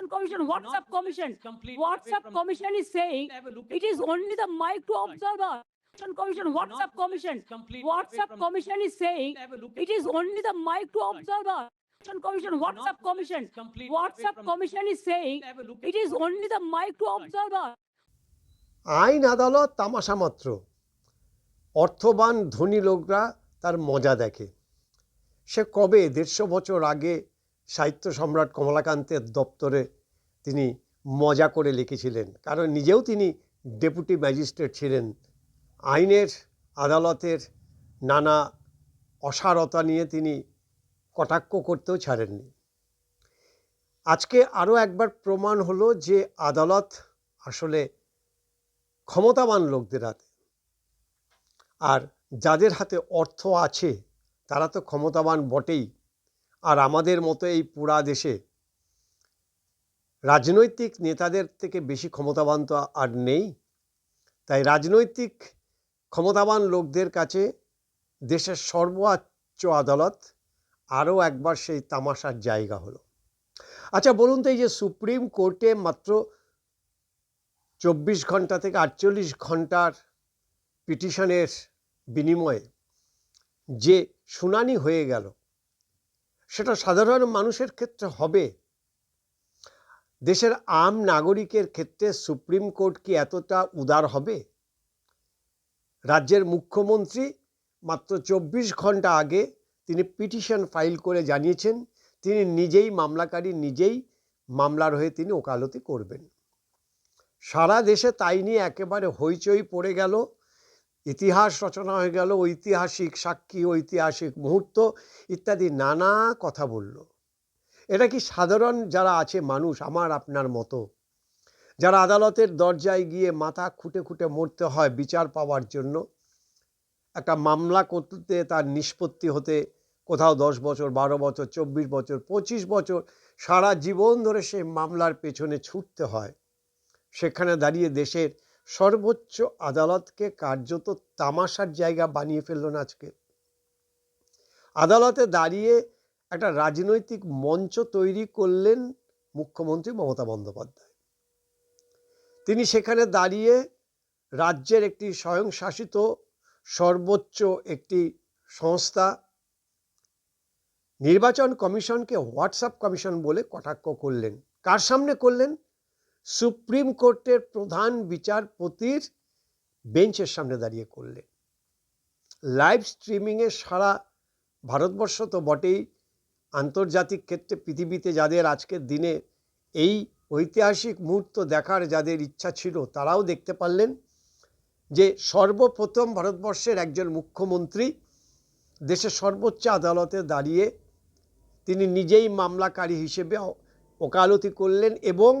Election Commission, WhatsApp Commission, WhatsApp Commission is saying it is only the mic to Right. observer. Election Commission, WhatsApp Commission, WhatsApp Commission is saying it is only the mic to Right. observer. Election Commission, WhatsApp Commission, WhatsApp Commission is saying it is only the mic to Right. observer. আইন আদালত তামাশা মাত্র অর্থবান ধনী লোকরা তার মজা দেখে সে কবে দেড়শো বছর আগে সাহিত্য সম্রাট কমলাকান্তের দপ্তরে তিনি মজা করে লিখেছিলেন। কারণ নিজেও তিনি ডেপুটি ম্যাজিস্ট্রেট ছিলেন। আইনের আদালতের নানা অসারতা নিয়ে তিনি কটাক্ষ করতেও ছাড়েননি। আজকে আরও একবার প্রমাণ হলো যে আদালত আসলে ক্ষমতাবান লোকদের হাতে। আর যাদের হাতে অর্থ আছে, তারা তো ক্ষমতাবান বটেই। আর আমাদের মতো এই পুরা দেশে রাজনৈতিক নেতাদের থেকে বেশি ক্ষমতাবান তো আর নেই। তাই রাজনৈতিক ক্ষমতাবান লোকদের কাছে দেশের সর্বোচ্চ আদালত আরও একবার সেই তামাশার জায়গা হলো। আচ্ছা বলুন তো এই যে সুপ্রিম কোর্টে মাত্র চব্বিশ ঘণ্টা থেকে আটচল্লিশ ঘণ্টার পিটিশনের বিনিময়ে যে শুনানি হয়ে গেল সেটা সাধারণ মানুষের ক্ষেত্রে হবে। দেশের আম নাগরিকের ক্ষেত্রে সুপ্রিম কোর্ট কি এতটা উদার হবে? রাজ্যের মুখ্যমন্ত্রী মাত্র চব্বিশ ঘণ্টা আগে তিনি পিটিশন ফাইল করে জানিয়েছেন, তিনি নিজেই মামলাকারী নিজেই মামলার হয়ে তিনি ওকালতি করবেন। সারা দেশে তাই নিয়ে একেবারে হইচই পড়ে গেল ইতিহাস রচনা হয়ে গেল, ঐতিহাসিক সাক্ষী, ঐতিহাসিক মুহূর্ত, ইত্যাদি নানা কথা বলল। এটা কি সাধারণ যারা আছে মানুষ? আমার, আপনার মতো। যারা আদালতের দরজায় গিয়ে মাথা খুঁটে খুঁটে মরতে হয় বিচার পাওয়ার জন্য, একটা মামলা করতে তার নিষ্পত্তি হতে কোথাও দশ বছর, বারো বছর, চব্বিশ বছর, পঁচিশ বছর, সারা জীবন ধরে সেই মামলার পেছনে ছুটতে হয়। সেখানে দাঁড়িয়ে দেশের সর্বোচ্চ আদালতকে কার্যত তামাশার জায়গা বানিয়ে ফেলল না আজকে। আদালতে দাঁড়িয়ে একটা রাজনৈতিক মঞ্চ তৈরি করলেন মুখ্যমন্ত্রী মমতা বন্দ্যোপাধ্যায়। তিনি সেখানে দাঁড়িয়ে রাজ্যের একটি স্বয়ংশাসিত সর্বোচ্চ একটি সংস্থা, নির্বাচন কমিশনকে হোয়াটসঅ্যাপ কমিশন বলে কটাক্ষ করলেন। কার সামনে করলেন? সুপ্রিম কোর্টের প্রধান বিচারপতির বেঞ্চের সামনে দাঁড়িয়ে করলেন। লাইভ স্ট্রিমিংয়ে সারা ভারতবর্ষ তো বটেই। আন্তর্জাতিক ক্ষেত্রে পৃথিবীতে যাদের আজকের দিনে এই ঐতিহাসিক মুহূর্ত দেখার যাদের ইচ্ছা ছিল, তারাও দেখতে পারলেন যে সর্বপ্রথম ভারতবর্ষের একজন মুখ্যমন্ত্রী দেশের সর্বোচ্চ আদালতে দাঁড়িয়ে তিনি নিজেই মামলাকারী হিসেবে ওকালতি করলেন এবং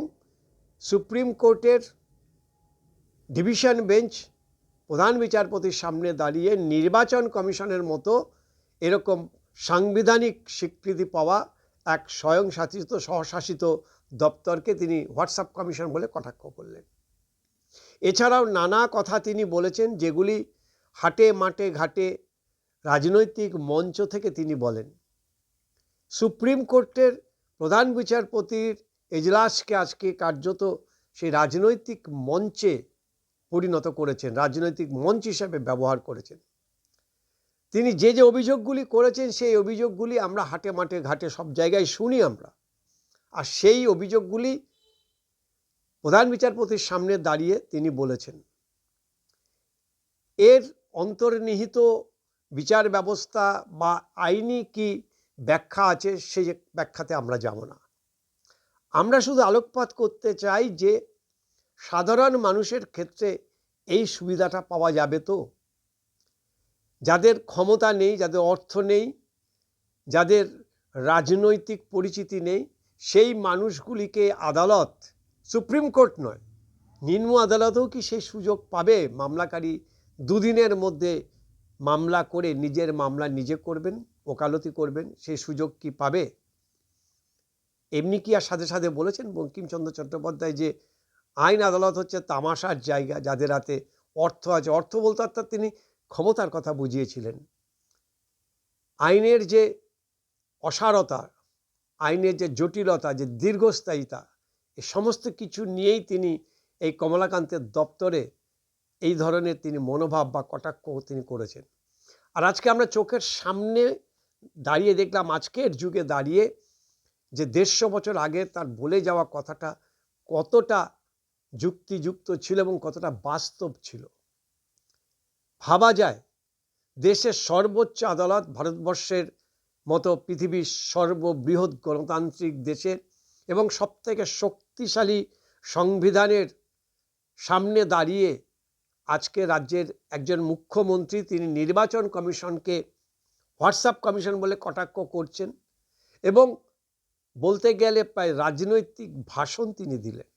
সুপ্রিম কোর্টের ডিভিশন বেঞ্চ প্রধান বিচারপতির সামনে দাঁড়িয়ে নির্বাচন কমিশনের মতো এরকম সাংবিধানিক স্বীকৃতি পাওয়া এক স্বয়ংশাসিত, স্বশাসিত দপ্তরকে তিনি হোয়াটসঅ্যাপ কমিশন বলে কটাক্ষ করলেন। এছাড়াও নানা কথা তিনি বলেছেন যেগুলি হাটে মাঠে ঘাটে রাজনৈতিক মঞ্চ থেকে তিনি বলেন। সুপ্রিম কোর্টের প্রধান বিচারপতির এজলাসকে আজকে কার্যত সেই রাজনৈতিক মঞ্চে পরিণত করেছেন, রাজনৈতিক মঞ্চ হিসাবে ব্যবহার করেছেন। তিনি যে যে অভিযোগগুলি করেছেন, সেই অভিযোগগুলি আমরা হাটে মাঠে ঘাটে সব জায়গায় শুনি আমরা। আর সেই অভিযোগগুলি প্রধান বিচারপতির সামনে দাঁড়িয়ে তিনি বলেছেন। এর অন্তর্নিহিত বিচার ব্যবস্থা বা আইনি কি ব্যাখ্যা আছে সেই ব্যাখ্যাতে আমরা যাব না। আমরা শুধু আলোকপাত করতে চাই যে সাধারণ মানুষের ক্ষেত্রে এই সুবিধাটা পাওয়া যাবে তো। যাদের ক্ষমতা নেই, যাদের অর্থ নেই, যাদের রাজনৈতিক পরিচিতি নেই, সেই মানুষগুলিকে আদালত, সুপ্রিম কোর্ট নয়, নিম্ন আদালতেও কি সেই সুযোগ পাবে? মামলাকারী দুদিনের মধ্যে মামলা করে নিজের মামলা নিজে করবেন, ওকালতি করবেন, সেই সুযোগ কি পাবে? এমনি কি আর সাথে সাথে বলেছেন বঙ্কিমচন্দ্র চট্টোপাধ্যায় যে আইন আদালত হচ্ছে তামাশার জায়গা যাদের হাতে অর্থ আছে? অর্থ বলতে অর্থাৎ তিনি ক্ষমতার কথা বুঝিয়েছিলেন। আইনের যে অসারতা, আইনের যে জটিলতা, যে দীর্ঘস্থায়িতা, এ সমস্ত কিছু নিয়েই তিনি এই কমলাকান্তের দপ্তরে এই ধরনের তিনি মনোভাব বা কটাক্ষ তিনি করেছেন। আর আজকে আমরা চোখের সামনে দাঁড়িয়ে দেখলাম, আজকের যুগে দাঁড়িয়ে যে দেড়শো বছর আগে তার বলে যাওয়া কথাটা কতটা যুক্তিযুক্ত ছিল এবং কতটা বাস্তব ছিল। ভাবা যায়, দেশের সর্বোচ্চ আদালত ভারতবর্ষের মতো পৃথিবীর সর্ববৃহৎ গণতান্ত্রিক দেশের এবং সবথেকে শক্তিশালী সংবিধানের সামনে দাঁড়িয়ে আজকে রাজ্যের একজন মুখ্যমন্ত্রী তিনি নির্বাচন কমিশনকে হোয়াটসঅ্যাপ কমিশন বলে কটাক্ষ করছেন এবং বলতে গেলে প্রায় রাজনৈতিক ভাষণ তিনি দিলেন।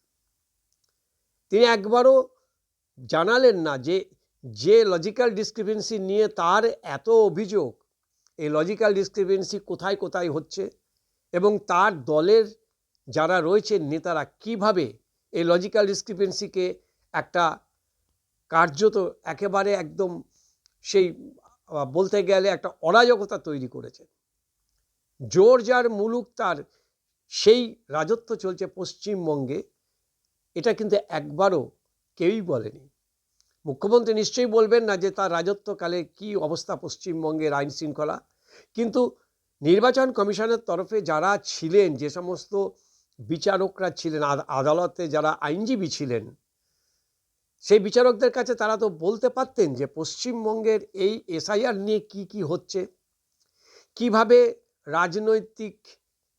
তিনি একবারও জানালেন না যে যে লজিক্যাল ডিসক্রিপেন্সি নিয়ে তার এত অভিযোগ, এই লজিক্যাল ডিসক্রিপেন্সি কোথায় কোথায় হচ্ছে এবং তার দলের যারা রয়েছেন নেতারা কীভাবে এই লজিক্যাল ডিসক্রিপেন্সিকে একটা কার্যত একেবারে একদম সেই বলতে গেলে একটা অরাজকতা তৈরি করেছে। জোর যার মুলুক তার সেই রাজত্ব চলছে পশ্চিমবঙ্গে। এটা কিন্তু একবারও কেউই বলেনি। মুখ্যমন্ত্রী নিশ্চয়ই বলবেন না যে তার রাজত্বকালে কি অবস্থা পশ্চিমবঙ্গের আইন শৃঙ্খলা। কিন্তু নির্বাচন কমিশনের তরফে যারা ছিলেন, যে সমস্ত বিচারকরা ছিলেন আদালতে যারা আইনজীবী ছিলেন, সেই বিচারকদের কাছে তারা তো বলতে পারতেন যে পশ্চিমবঙ্গের এই এসআইআর নিয়ে কি কি হচ্ছে। কীভাবে রাজনৈতিক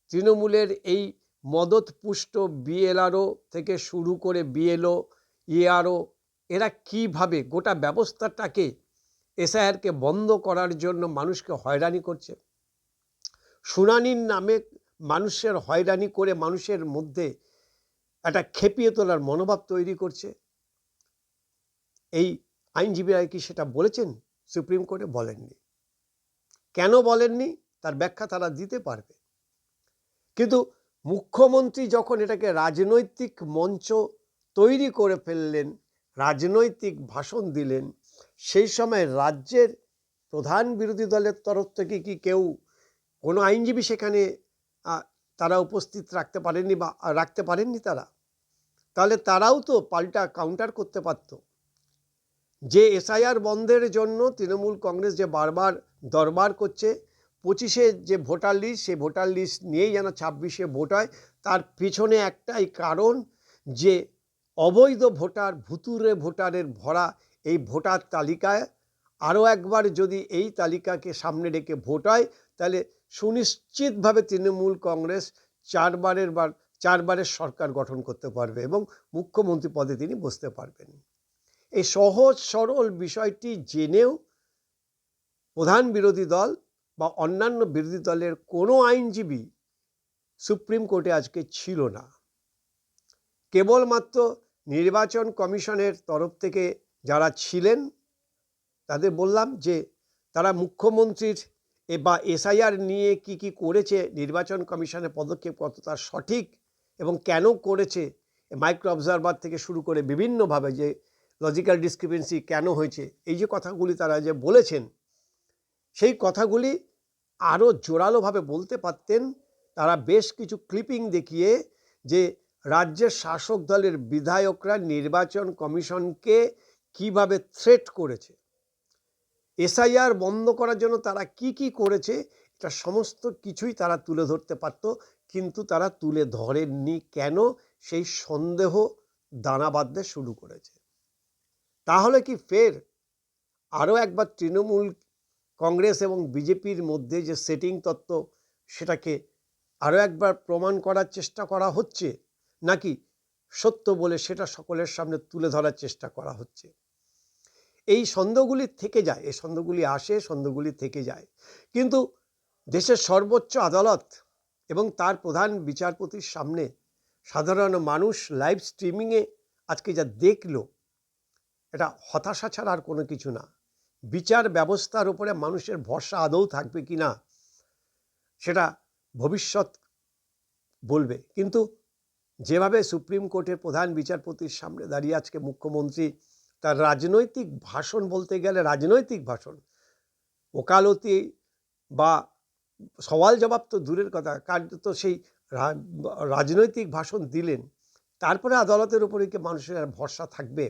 তৃণমূলের এই মদতপুষ্ট বিএলআরও থেকে শুরু করে বিএলও ইআরও এরা কীভাবে গোটা ব্যবস্থাটাকে এসআইআরকে বন্ধ করার জন্য মানুষকে হয়রানি করছে? শুনানির নামে মানুষের হয়রানি করে মানুষের মধ্যে একটা খেপিয়ে তোলার মনোভাব তৈরি করছে। এই আইনজীবীরা কি সেটা বলেছেন? সুপ্রিম কোর্টে বলেননি। কেন বলেননি? তার ব্যাখ্যা তারা দিতে পারবে। কিন্তু মুখ্যমন্ত্রী যখন এটাকে রাজনৈতিক মঞ্চ তৈরি করে ফেললেন, রাজনৈতিক ভাষণ দিলেন, সেই সময় রাজ্যের প্রধান বিরোধী দলের তরফ থেকে কি কেউ কোনো আইনজীবী সেখানে তারা উপস্থিত রাখতে পারেননি বা রাখতে পারেননি তারা? তাহলে তারাও তো পাল্টা কাউন্টার করতে পারত। যে এসআইআর বন্ধের জন্য তৃণমূল কংগ্রেস যে বারবার দরবার করছে পঁচিশে যে ভোটার লিস্ট সেই ভোটার লিস্ট নিয়েই যেন ছাব্বিশে ভোট হয়, তার পিছনে একটাই কারণ যে অবৈধ ভোটার ভুতুরে ভোটারের ভরা এই ভোটার তালিকায় আরও একবার যদি এই তালিকাকে সামনে রেখে ভোট হয়, তাহলে সুনিশ্চিতভাবে তৃণমূল কংগ্রেস চারবারের বার, চারবারের সরকার গঠন করতে পারবে এবং মুখ্যমন্ত্রী পদে তিনি বসতে পারবেন। এই সহজ সরল বিষয়টি জেনেও প্রধান বিরোধী দল বা অন্যান্য বিরোধী দলের কোনো আইনজীবী সুপ্রিম কোর্টে আজকে ছিল না। কেবলমাত্র নির্বাচন কমিশনের তরফ থেকে যারা ছিলেন, তাদের বললাম যে তারা মুখ্যমন্ত্রীর এ বা এসআইআর নিয়ে কি কি করেছে, নির্বাচন কমিশনের পদক্ষেপ কতটা সঠিক এবং কেন করেছে, মাইক্রো অবজারভার থেকে শুরু করে বিভিন্নভাবে যে লজিক্যাল ডিসক্রিপেন্সি কেন হয়েছে, এই যে কথাগুলি তারা যে বলেছেন সেই কথাগুলি আরও জোরালোভাবে বলতে পারতেন। তারা বেশ কিছু ক্লিপিং দেখিয়ে যে রাজ্যের শাসক দলের বিধায়করা নির্বাচন কমিশনকে কীভাবে থ্রেট করেছে। এসআইআর বন্ধ করার জন্য তারা কি কি করেছে, এটা সমস্ত কিছুই তারা তুলে ধরতে পারত, কিন্তু তারা তুলে ধরেননি কেন, সেই সন্দেহ দানা বাঁধতে শুরু করেছে। তাহলে কি ফের আরও একবার তৃণমূল কংগ্রেস এবং বিজেপির মধ্যে যে সেটিং তত্ত্ব, সেটাকে আরও একবার প্রমাণ করার চেষ্টা করা হচ্ছে, নাকি সত্য বলে সেটা সকলের সামনে তুলে ধরার চেষ্টা করা হচ্ছে? এই সন্দেহগুলি থেকে যায়, এই সন্দেহগুলি আসে সন্দেহগুলি থেকে যায়। কিন্তু দেশের সর্বোচ্চ আদালত এবং তার প্রধান বিচারপতির সামনে সাধারণ মানুষ লাইভ স্ট্রিমিংয়ে আজকে যা দেখল, এটা হতাশা ছাড়া আর কোনো কিছু না। বিচার ব্যবস্থার উপরে মানুষের ভরসা আদৌ থাকবে কি না, সেটা ভবিষ্যৎ বলবে। কিন্তু যেভাবে সুপ্রিম কোর্টের প্রধান বিচারপতির সামনে দাঁড়িয়ে আজকে মুখ্যমন্ত্রী তার রাজনৈতিক ভাষণ বলতে গেলে রাজনৈতিক ভাষণ, ওকালতি বা সওয়াল জবাব তো দূরের কথা, কার্যত সেই রাজনৈতিক ভাষণ দিলেন, তারপরে আদালতের উপরে কি মানুষের আর ভরসা থাকবে?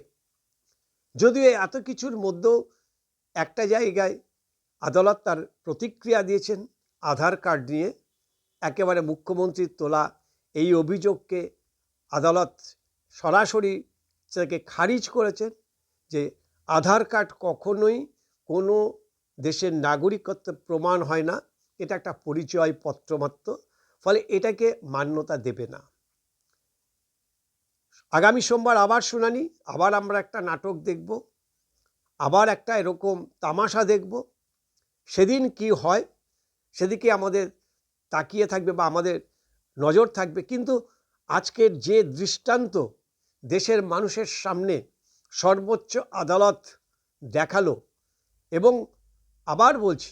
যদিও এত কিছুর মধ্যেও একটা জায়গায় আদালত তার প্রতিক্রিয়া দিয়েছেন, আধার কার্ড নিয়ে। একেবারে মুখ্যমন্ত্রীর তোলা এই অভিযোগকে আদালত সরাসরি সেটাকে খারিজ করেছেন যে আধার কার্ড কখনোই কোনো দেশের নাগরিকত্ব প্রমাণ হয় না। এটা একটা পরিচয়পত্র মাত্র, ফলে এটাকে মান্যতা দেবে না। আগামী সোমবার আবার শুনানি, আবার আমরা একটা নাটক দেখব। আবার একটা এরকম তামাশা দেখব। সেদিন কি হয়? সেদিকে আমাদের তাকিয়ে থাকবে বা আমাদের নজর থাকবে। কিন্তু আজকের যে দৃষ্টান্ত দেশের মানুষের সামনে সর্বোচ্চ আদালত দেখাল এবং আবার বলছি,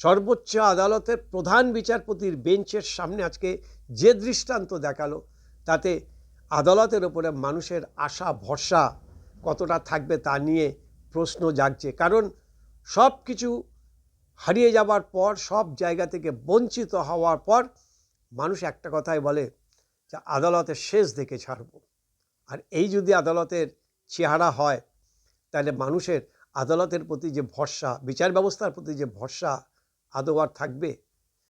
সর্বোচ্চ আদালতের প্রধান বিচারপতির বেঞ্চের সামনে আজকে যে দৃষ্টান্ত দেখাল, তাতে আদালতের ওপরে মানুষের আশা ভরসা কতটা থাকবে তা নিয়ে প্রশ্ন জাগছে। কারণ সব কিছু হারিয়ে যাবার পর, সব জায়গা থেকে বঞ্চিত হওয়ার পর মানুষ একটা কথাই বলে যে, আদালতের শেষ দেখে ছাড়ব। আর এই যদি আদালতের চেহারা হয়, তাহলে মানুষের আদালতের প্রতি যে ভরসা বিচার ব্যবস্থার প্রতি যে ভরসা, আদৌ আর থাকবে?